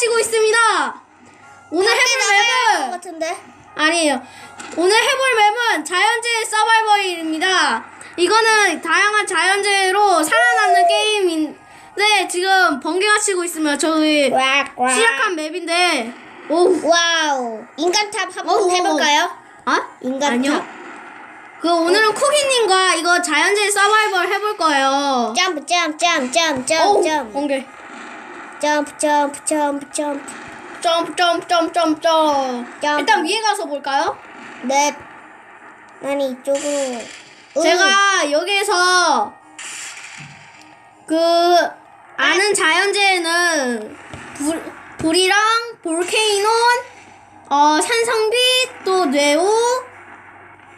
치고 있습니다. 오늘 해볼 것 맵은 같은데. 아니에요. 오늘 해볼 맵은 자연재해 서바이벌입니다. 이거는 다양한 자연재해로 살아남는 게임인데 지금 번개가 치고 있으면 저희. 시작한 맵인데 오 와우. 인간탑 한번 오. 해볼까요? 아? 인간탑. 아니요. 그 오늘은 쿠키님과 이거 자연재해 서바이벌 해볼 거예요. 점프, 점프, 점프, 점프, 오, 점프, 점프. 번개. 점프, 점프, 점프, 점프. 점프 점프 점프 점프 점프. 일단 위에 가서 볼까요? 넷. 난 이쪽으로. 으. 제가 여기에서 그 아는 자연재해는 불, 불이랑 볼케이논, 어 산성빛 또 뇌우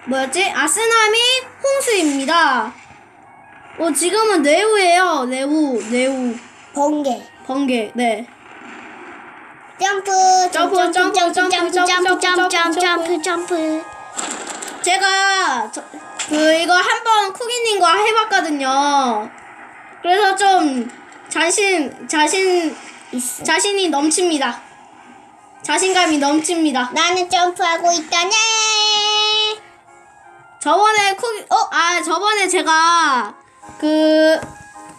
뭐였지? 아스나미, 홍수입니다. 어 지금은 뇌우예요. 뇌우, 뇌우, 번개. 번개. 네. 점프, 점프, 점프, 점프, 점프, 점프, 점프, 점프. 제가 저, 그 이거 한번 쿠기님과 해봤거든요. 그래서 좀 자신 자신 있어. 자신이 넘칩니다. 자신감이 넘칩니다. 나는 점프하고 있다네. 저번에 쿠기 어아 저번에 제가 그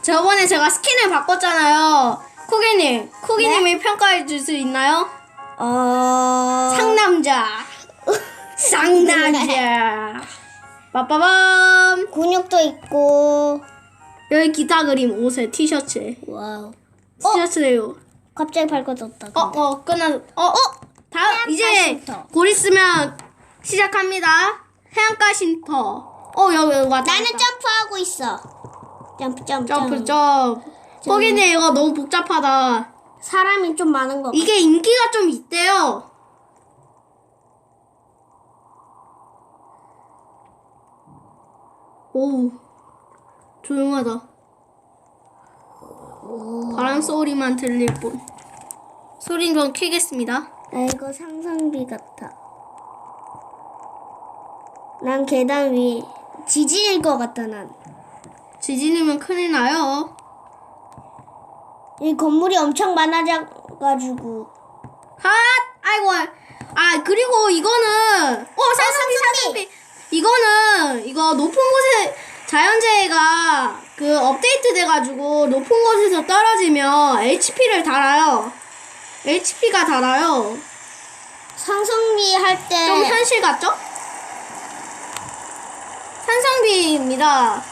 저번에 제가 스킨을 바꿨잖아요. 쿠기님 쿠기님이 평가해 줄 수 있나요? 어. 상남자 상남자 빠빠밤 근육도 있고. 여기 기타 그림 옷에 티셔츠에 와우. 티셔츠래요. 갑자기 밝아졌다. 어, 어, 끝나, 어, 어, 다음, 이제 쉼터. 곧 있으면 시작합니다. 해안가 쉼터. 어, 여기, 여기 왔다. 나는 왔다. 점프하고 있어. 점프, 점프, 점프, 점프. 거기네, 이거 너무 복잡하다. 사람이 좀 많은 거. 이게 인기가 좀 있대요. 오, 조용하다. 바람 소리만 들릴 뿐. 소리 좀 키겠습니다. 나 이거 상상비 같아. 난 계단 위 지진일 것 같아 난. 지진이면 큰일 나요. 이 건물이 엄청 많아져가지고. 핫! 아이고. 아, 그리고 이거는, 어, 산성비, 산성비. 이거는, 이거 높은 곳에, 자연재해가 그 업데이트 돼가지고 높은 곳에서 떨어지면 HP를 달아요. HP가 달아요. 상승비 할 때. 좀 현실 같죠? 산성비입니다.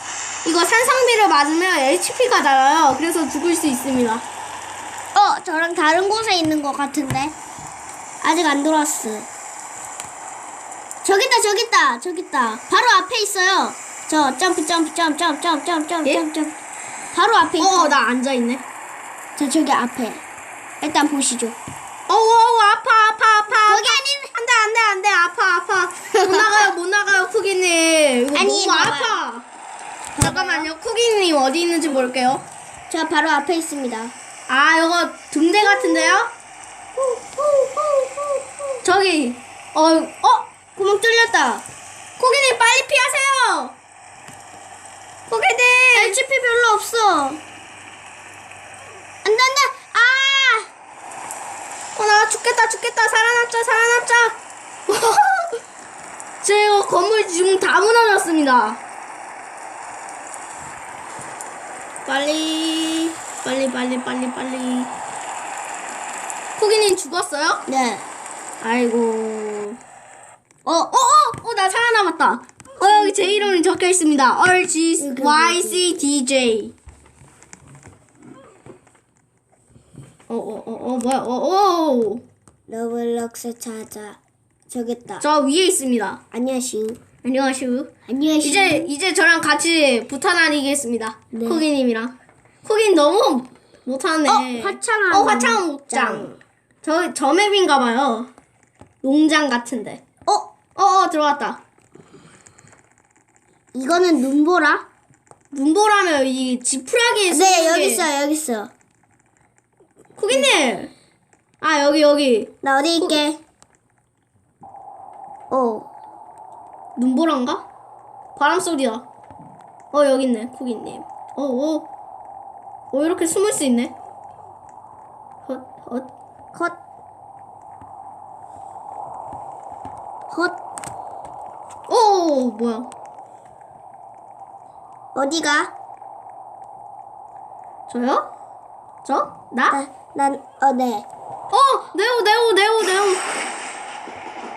이거 산성비를 맞으면 HP가 달아요. 그래서 죽을 수 있습니다. 어 저랑 다른 곳에 있는 것 같은데. 아직 안 돌았어. 저기 있다 저기 있다 저기 있다. 바로 앞에 있어요. 저 점프 점프 점프 점프 점프 점프 점프 예? 점프 점프. 바로 앞에 있어. 어, 나 앉아 있네. 저 저기 앞에. 일단 보시죠. 어우 어우 아파 아파 아파 거기 아닌 안돼 안돼 안돼 아파 아파 못 나가요 못 나가요 쿠기님 이거 아니, 너무 봐봐요. 아파 잠깐만요 쿠기님 어디 있는지 볼게요 저 바로 앞에 있습니다. 아 이거 등대 같은데요 저기 어 어? 구멍 뚫렸다. 쿠기님 빨리 피하세요 쿠기님 HP 별로 없어. 안돼 안돼. 아. 어나 죽겠다 죽겠다 살아남자 살아남자 제 이거 건물 지금 다 무너졌습니다 빨리 빨리 빨리 빨리 빨리 코기님 죽었어요? 네. 아이고 어 어 어 어 나 살아남았다 어 여기 제 이름이 적혀 있습니다 R G Y C D J 어 어 어 어 뭐야 어어 러블럭스 찾아. 저기 있다. 저 위에 있습니다 안녕하시오. 안녕하세요 안녕하시오. 이제 이제 저랑 같이 붙어 다니겠습니다. 네. 코기님이랑. 코기님 너무 못하네. 어, 화창한 어 화창한 목장. 저 저 맵인가 봐요. 농장 같은데. 어 어, 어 들어왔다. 이거는 눈보라? 눈보라면 이 지푸라기에 네 숨은 여기 게- 있어 여기 있어. 코기님. 아 여기 여기 나 어디 있게? 어. 눈보라인가? 바람 소리다. 어 여기 있네 코기님. 어 어. 어 이렇게 숨을 수 있네. 헛 헛. 컷. 컷. 오 뭐야? 어디가? 저요? 저? 나? 나, 난, 어, 네. 어 네오 네오 네오 네오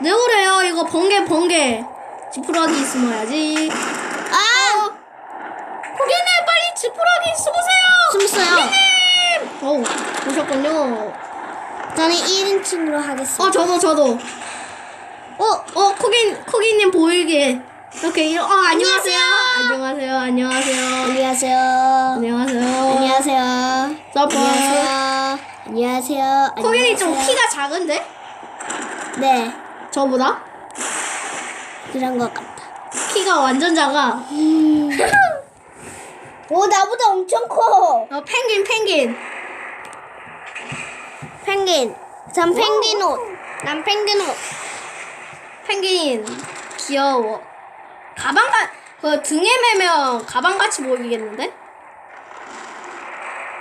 네오래요 이거 번개 번개 지푸라기 숨어야지. 아! 고객님 빨리 지푸라기 숨으세요. 숨었어요. 어우 오셨군요. 저는 1인칭으로 하겠습니다. 어 저도 저도. 어, 어 코긴 코기님 보이게 이렇게. 어 안녕하세요. 안녕하세요. 안녕하세요. 안녕하세요. 안녕하세요. 안녕하세요. 서브. 안녕하세요. 안녕하세요. 코기님 좀. 키가 작은데? 네, 저보다? 그런 것 같다. 키가 완전 작아. 오, 나보다 엄청 커. 어 펭귄 펭귄. 펭귄. 전 펭귄 옷. 난 펭귄 옷. 펭귄 귀여워. 가방가 그 등에 매면 가방 같이 보이겠는데?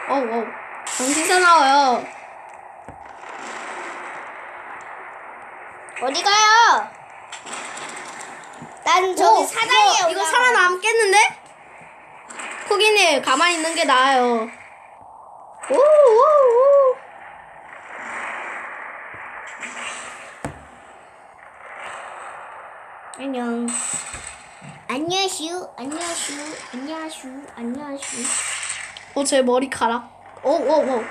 어우 어우 정신 사나워요. 어디 가요? 난 저기 오, 사다리에 이거, 이거 올라가. 살아남겠는데? 코기님 가만히 있는 게 나아요. 오 오 오. 안녕. 안녕하슈, 안녕하슈, 안녕하슈, 안녕하슈. 어, 제 머리카락. 오, 오, 오.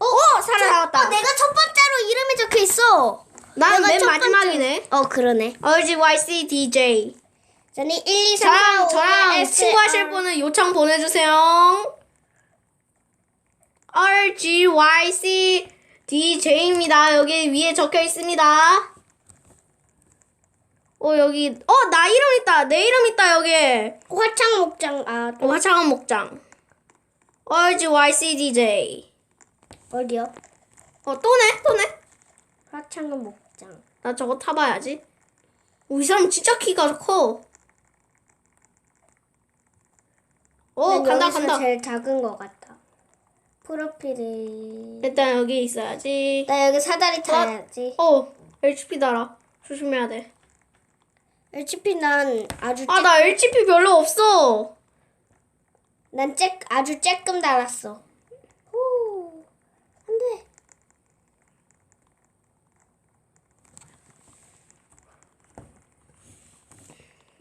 어, 어, 살아나왔다. 어, 내가 첫 번째로 이름이 적혀 있어. 난 내가 맨첫 마지막이네. 어, 그러네. RGYC DJ. 저는 1, 2, 3, 4, 저랑, 5, 저랑 6, 친구하실 분은 요청 보내주세요. RGYC DJ입니다. 여기 위에 적혀 있습니다. 어, 여기, 어, 나 이름 있다. 내 이름 있다, 여기. 화창 목장, 아, 어, 화창한 목장. RGYC DJ. 어디요? 어, 또네? 또네? 화창한 목장. 나 저거 타봐야지. 오, 이 사람 진짜 키가 커. 오, 난 어, 간다, 여기서 간다. 제일 작은 것 같아. 프로필이. 일단 여기 있어야지. 나 여기 사다리 타야지. 어, HP 달아. 조심해야 돼. HP 난 아주 아, 나 HP 별로 없어. 난 쬐, 아주 쬐끔 달았어. 후, 안 돼.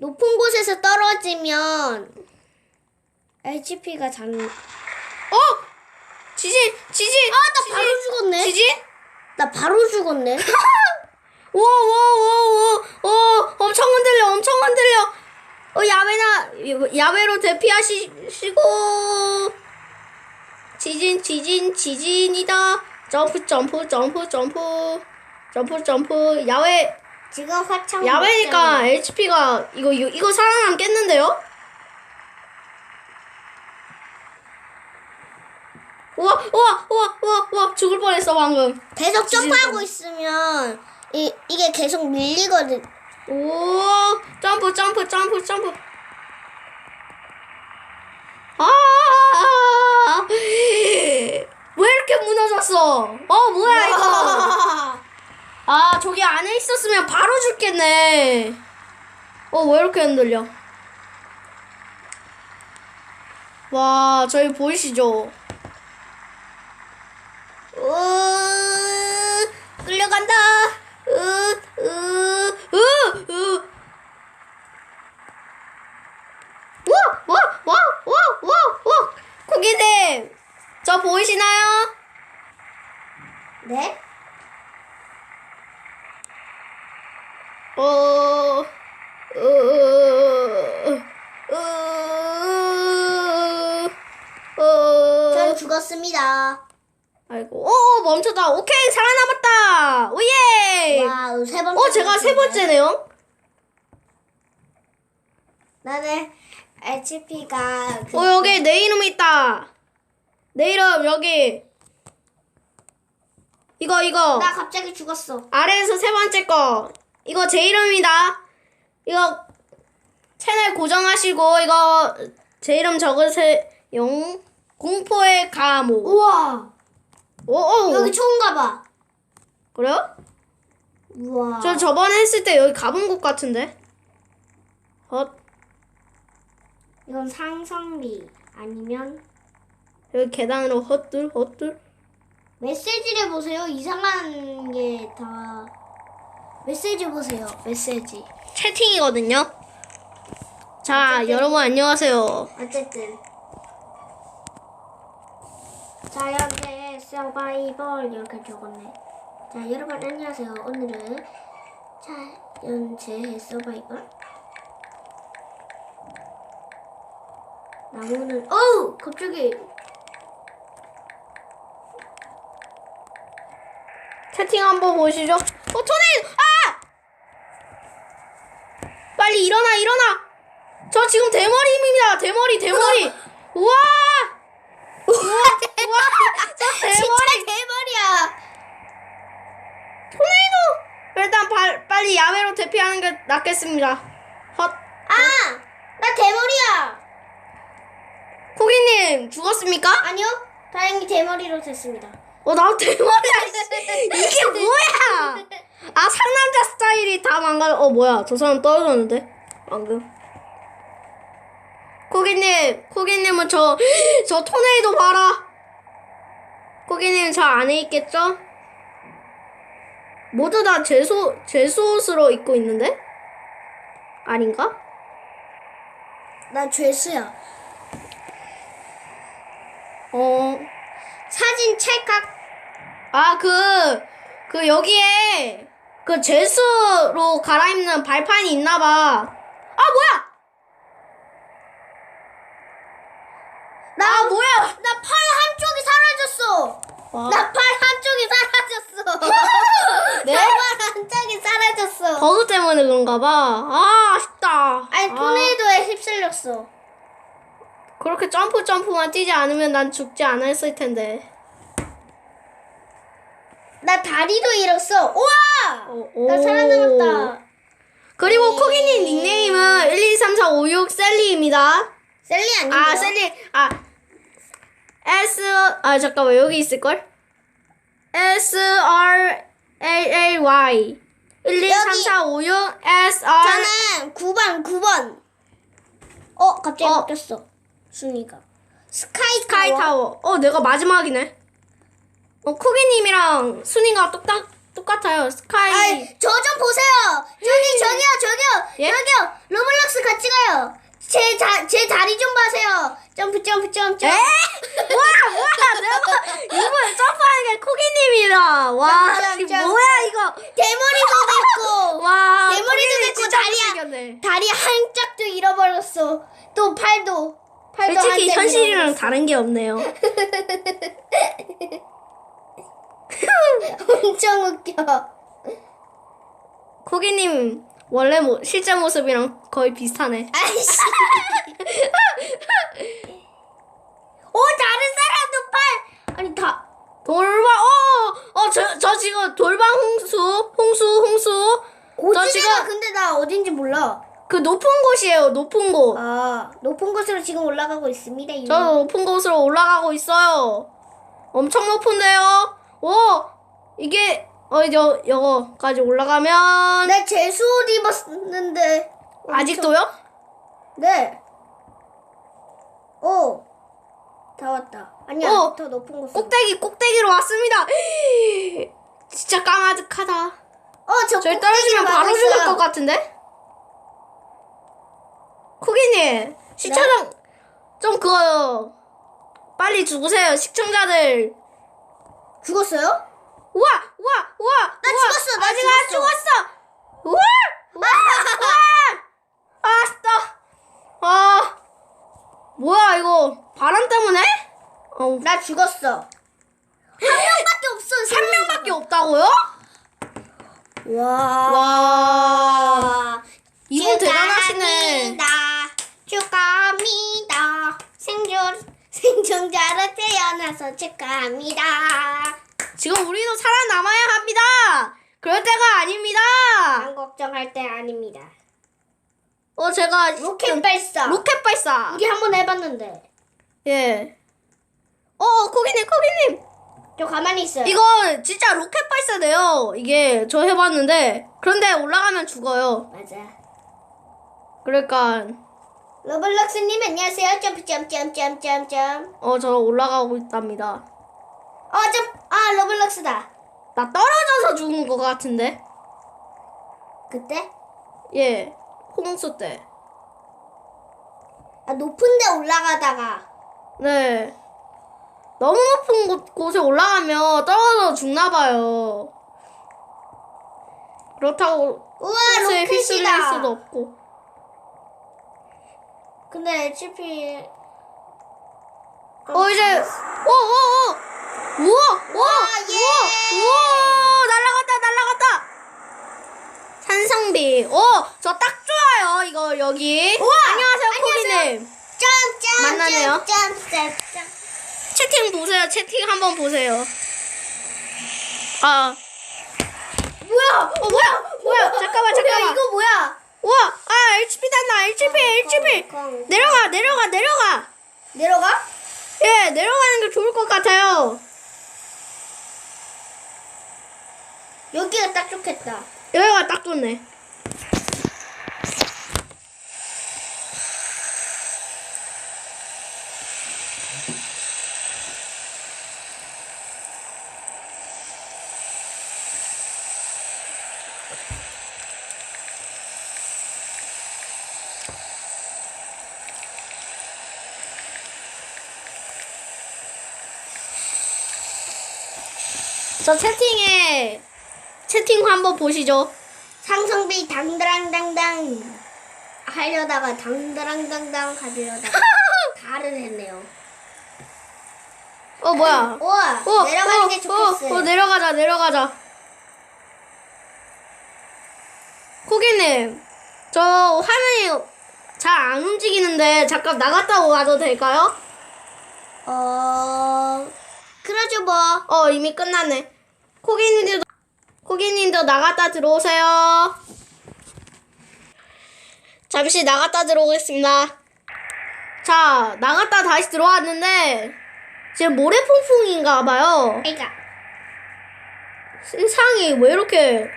높은 곳에서 떨어지면 HP가 장. 어! 지진, 지진! 아, 나 바로 죽었네. 지진? 나 바로 죽었네. 어, 엄청 흔들려, 엄청 흔들려. 어, 야외나, 야외로 대피하시고. 지진, 지진, 지진이다. 점프, 점프, 점프, 점프. 점프, 점프. 야외, 지금 화창. 야외니까. HP가, 이거, 이거, 이거 살아남겠는데요? 우와, 우와, 우와, 우와, 우와, 죽을 뻔했어, 방금. 계속 지진 점프하고 좀- 있으면 이 이게 계속 밀리거든. 오, 점프, 점프, 점프, 점프. 아, 왜 이렇게 무너졌어? 어, 뭐야, 이거. 아, 저기 안에 있었으면 바로 죽겠네. 어, 왜 이렇게 흔들려? 와, 저희 보이시죠? 으, 끌려간다. 으, 으, 으, 으. 와, 와, 와, 와, 와, 와. 고객님, 저 보이시나요? 네? 어, 어, 어, 어, 전 어. 죽었습니다. 아이고, 오, 멈췄다. 오케이, 살아남았다. 오예. 와우 세 번째. 어, 제가 세 번째네요. 나는 HP가 그 어, 여기 내 이름 있다. 내 이름 여기. 이거 이거 나 갑자기 죽었어. 아래에서 세 번째 거. 이거 제 이름입니다. 이거 채널 고정하시고 이거 제 이름 적으세요. 영 공포의 감옥. 우와. 오, 오. 여기 좋은가 봐. 그래요? 우와. 저 저번에 했을 때 여기 가본 곳 같은데. 어, 이건 상상비 아니면 여기 계단으로 헛들 헛들. 메시지를 보세요. 이상한 게 다 메시지 보세요. 메시지. 채팅이거든요. 자, 여러분 안녕하세요. 어쨌든 자연의 서바이벌 이렇게 적었네. 자 여러분 안녕하세요. 오늘은 자연재해 서바이벌 나무는 어우 갑자기 채팅 한번 보시죠. 어, 토네이도! 아! 빨리 일어나, 일어나! 저 지금 대머리입니다. 대머리, 대머리. 우와! 우와! 우와! 저 대머리! 진짜 대머리야. 토네이도! 일단 발, 빨리 야외로 대피하는 게 낫겠습니다. 헛. 아 나 대머리야. 코기님, 죽었습니까? 아니요 다행히 대머리로 됐습니다. 어, 나도 대머리야, 씨. 이게 뭐야! 아, 상남자 스타일이 다 망가, 어, 뭐야. 저 사람 떨어졌는데? 방금. 코기님, 코기님은 저, 저 토네이도 봐라. 코기님 저 안에 있겠죠? 모두 다 제소, 제소옷으로 입고 있는데? 아닌가? 나 죄수야. 어, 사진 찰칵. 아, 그, 그, 여기에, 그, 제수로 갈아입는 발판이 있나봐. 아, 뭐야! 나 아, 뭐야! 나 팔 한쪽이 사라졌어. 와. 나 팔 한쪽이 사라졌어. 네? 나 팔 한쪽이 사라졌어. 버그 때문에 그런가봐. 아, 아쉽다. 아니 아, 토네이도에 휩쓸렸어. 그렇게 점프 점프만 뛰지 않으면 난 죽지 않았을 텐데. 나 다리도 잃었어. 우와! 어, 나 오. 살아남았다. 그리고 네. 코기님 닉네임은 1, 2, 3, 4, 5, 6 셀리입니다. 셀리 아닌데요? 아, 셀리, 아, S, 아, 잠깐만, 여기 있을 걸? S, R, A, A, Y. 1, 2, 3, 여기. 4, 5, 6, S, R. 저는 9번 9번. 어 갑자기 어. 바뀌었어. 순위가. 스카이 스카이 타워. 타워. 어, 내가 마지막이네. 어, 쿠기님이랑 순위가 똑같, 똑같아요. 스카이. 저 좀 보세요. 저기 저기요 저기요 예? 저기요 로블록스 같이 가요. 제, 자, 제 다리 좀 봐세요. 점프 점프 점프 에? 점프. 뭐야, 뭐야, 내가 이번에 점프하는 게 쿠기님이다. 와, 뭐야, 이거. 대머리도 됐고 와, 대머리도 쿠기님 됐고 진짜 다리야. 못생겼네. 다리 한 짝도 잃어버렸어. 또 팔도 팔도 솔직히 한짝 현실이랑 잃어버렸어. 다른 게 없네요. 엄청 웃겨. 쿠기님 원래 모, 실제 모습이랑 거의 비슷하네. 아이씨. 오 다른 사람도 팔. 아니 다. 돌방, 어, 어, 저, 저 지금 돌방 홍수, 홍수, 홍수. 고지대가 지금- 근데 나 어딘지 몰라. 그 높은 곳이에요, 높은 곳. 아 높은 곳으로 지금 올라가고 있습니다. 저 높은 곳으로 올라가고 있어요. 엄청 높은데요? 오! 이게, 어, 저, 여거까지 올라가면. 내 재수 옷 입었는데. 엄청- 아직도요? 네. 오. 다 왔다. 아니야. 어. 더 높은 곳으로. 꼭대기, 꼭대기로 왔습니다. 진짜 까마득하다. 어, 저 저희 떨어지면 바로 죽을 것 같은데? 쿠기님, 시청자, 좀 그거, 빨리 죽으세요, 시청자들. 죽었어요? 우와, 우와, 우와. 나 우와. 죽었어, 나 아직 안 죽었어. 죽었어. 우와, 우와, 우와. 아, 진짜. 아, 뭐야, 이거. 바람 때문에? 어, 나 죽었어. 한 명밖에 없어. 한 명밖에 없다고요? 와. 와. 이분 대단하시네. 축하합니다. 생존 생존자로 태어나서 축하합니다. 지금 우리도 살아남아야 합니다. 그럴 때가 아닙니다. 안 걱정할 때 아닙니다. 어, 제가 로켓 발사. 로켓 발사. 우리 한번 해봤는데. 예. 어, 코기님, 코기님. 저 가만히 있어요. 이거 진짜 로켓 발사돼요. 이게 저 해봤는데. 그런데 올라가면 죽어요. 맞아. 그러니까, 러블럭스님 안녕하세요. 점프. 어, 저 올라가고 있답니다. 어, 점. 아, 러블럭스다. 나 떨어져서 죽은 것 같은데? 그때? 예. 홍수 때. 아, 높은데 올라가다가. 네. 너무 높은 곳, 곳에 올라가면 떨어져 죽나 봐요. 그렇다고 우와, 호수에 휘둘릴 수도 로켓이다. 없고. 근데 HP. 어, 이제, 오, 오, 오! 우와! 우와! 예! 우와! 우와! 날라갔다, 날라갔다! 산성비. 오! 저 딱 좋아요, 이거, 여기. 우와! 안녕하세요. 점프 점프 만나네요. 점프 점프. 채팅 보세요, 채팅 한번 보세요. 아. 뭐야! 어, 뭐야! 뭐야! 잠깐만, 잠깐만. 이거 뭐야? 우와! 아, HP 단다, HP, HP! 콩. 내려가, 내려가, 내려가! 내려가? 예, 내려가는 게 좋을 것 같아요. 여기가 딱 좋겠다. 여기가 딱 좋네. 저 채팅에 채팅 한번 보시죠. 상성비 당당당당 하려다가 당당당당 하려다가 다를 했네요. 어 뭐야? 우와 어, 내려가는 어, 게 좋겠어요. 어, 어, 내려가자, 내려가자. 고객님, 저 화면이 잘 안 움직이는데 잠깐 나갔다 와도 될까요? 어 그러죠 뭐. 어, 이미 끝났네. 고객님들도, 고객님도 나갔다 들어오세요. 잠시 나갔다 들어오겠습니다. 자, 나갔다 다시 들어왔는데, 지금 모래풍풍인가 봐요. 그러니까 세상이 왜 이렇게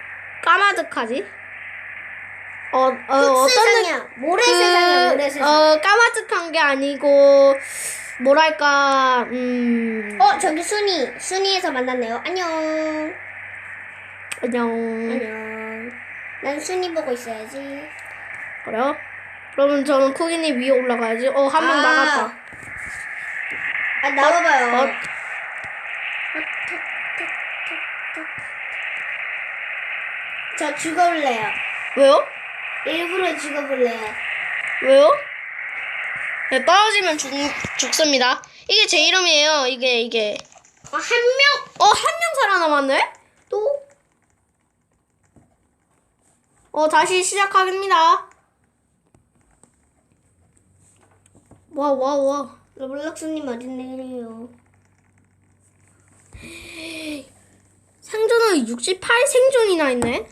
까마득하지? 어, 어, 어떤. 모래 세상이야 모래 세상. 어, 까마득한 게 아니고, 뭐랄까, 음, 어 저기 순이 순이에서 만났네요. 안녕. 안녕. 안녕. 난 순이 보고 있어야지. 그래요? 그러면 저는 쿠기님 위에 올라가야지. 어, 한 명 아. 나갔다. 아 나와봐요. 어, 저 죽어볼래요. 왜요? 일부러 죽어볼래요. 왜요? 네, 떨어지면 죽, 죽습니다. 이게 제 이름이에요. 이게, 이게. 어, 한 명. 어, 한 명 살아남았네? 또? 어, 다시 시작하겠습니다. 와, 와, 와. 러블럭스님 어딨네요. 생존은 68 생존이나 있네.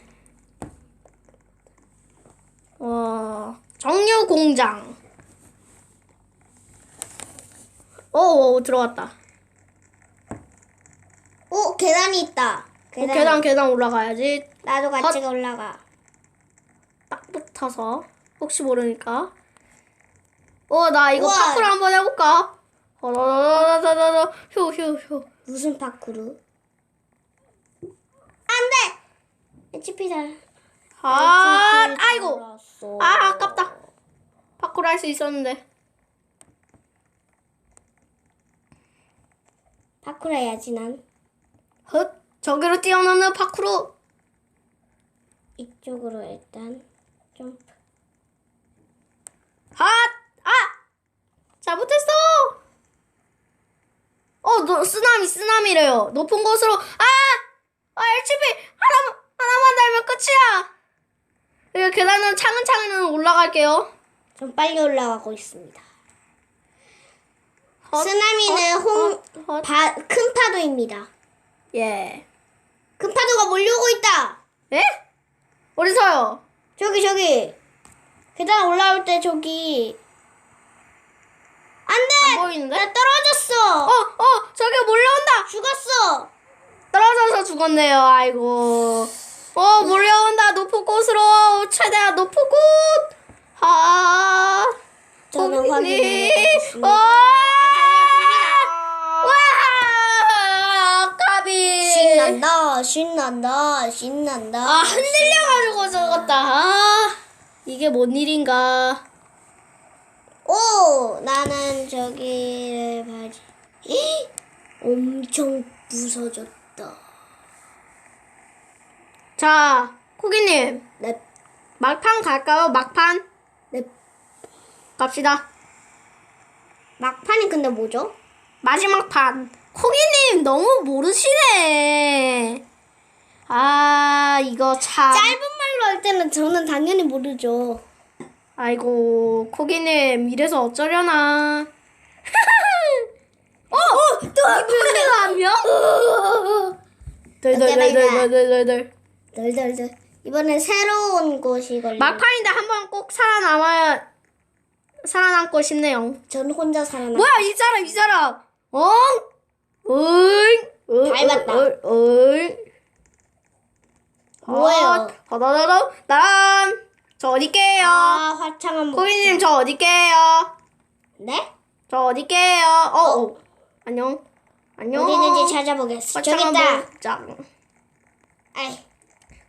와, 정유 공장. 오, 오, 들어왔다. 오 계단이 있다. 어, 계단. 계단, 계단 올라가야지. 나도 같이 올라가. 딱 붙어서. 혹시 모르니까. 어, 나 이거 우와. 파쿠르 한번 해볼까? 어더더더더더 휴, 휴, 휴. 무슨 파쿠르? 안돼. HP 잘. 아, 아이고. 아, 아깝다. 파쿠르 할 수 있었는데. 파쿠르 해야지 난. 헛, 저기로 뛰어넘는 파쿠르. 이쪽으로 일단 점프. 아, 아! 잘못했어! 어, 너, 쓰나미, 쓰나미래요. 높은 곳으로, 아! 아, LCP! 하나, 하나만 달면 끝이야! 이거 계단은 차근차근 올라갈게요. 좀 빨리 올라가고 있습니다. 헛, 쓰나미는 홍. 바, 큰 파도입니다. 예. 큰 파도가 몰려오고 있다. 예? 어디서요? 저기 저기 계단 올라올 때 저기 안돼. 보이는데? 나 떨어졌어. 어, 어, 저기 몰려온다. 죽었어. 떨어져서 죽었네요. 아이고. 어, 몰려온다. 높은 곳으로 최대한 높은 곳. 아. 저는. 확인해보겠습니다. 와! 와! 까비. 신난다, 신난다, 신난다. 아, 흔들려가지고 죽었다. 아, 이게 뭔 일인가. 오, 나는 저기를 봐야지. 헉! 엄청 부서졌다. 자, 코기님. 넵, 막판 갈까요? 막판? 넵. 갑시다. 막판이 근데 뭐죠? 마지막 판. 코기님 너무 모르시네. 아 이거 참. 짧은 말로 할 때는 저는 당연히 모르죠. 아이고 코기님 이래서 어쩌려나. 어, 어, 또 이번에가 한 명? 덜덜덜덜덜덜덜. 덜덜덜. 이번에 새로운 곳이 걸려. 막판인데 한 번 꼭 살아남아야 살아남고 싶네요. 전 혼자 살아남. 뭐야 이 사람 이 사람. 어? 응? 응? 닮았다. 응? 응? 뭐예요? 다다다다 난. 저 어디게요? 아, 화창한 목. 코비님 저 어디게요? 네? 저 어디게요? 어, 어. 안녕. 안녕. 어디 있는지 찾아보겠어. 저기 있다. 목장. 아이,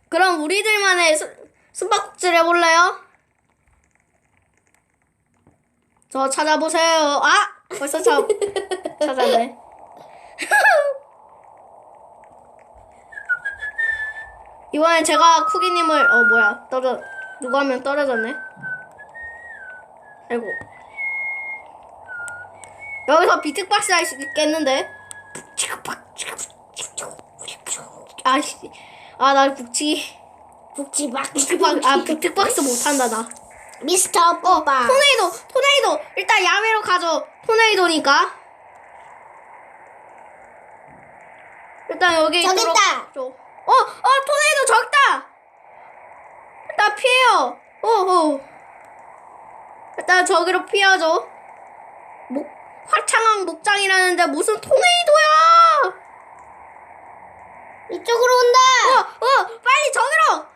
그럼 우리들만의 수, 숨바꼭질 해볼래요? 저 찾아보세요. 아! 벌써 찾, 찾았네. 이번엔 제가 쿠기님을, 어, 뭐야. 떨어, 누가 하면 떨어졌네. 아이고. 여기서 비트박스 할 수 있겠는데? 아씨. 아, 나 북치. 북지 막. 비트박, 아, 비트박스 못한다, 나. 미스터 어, 뽀빠. 토네이도, 토네이도. 일단 야매로 가죠. 토네이도니까. 일단 여기 저기 있다. 어, 어, 토네이도 저기 있다. 일단 피해요. 어, 어. 일단 저기로 피하죠. 목, 화창한 목장이라는데 무슨 토네이도야? 이쪽으로 어, 온다. 어, 빨리 저기로.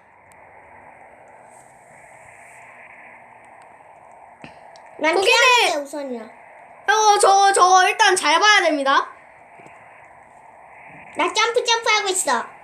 난! 피하는 게 우선이야. 어, 저, 저 일단 잘 봐야 됩니다. 나 점프 점프 하고 있어.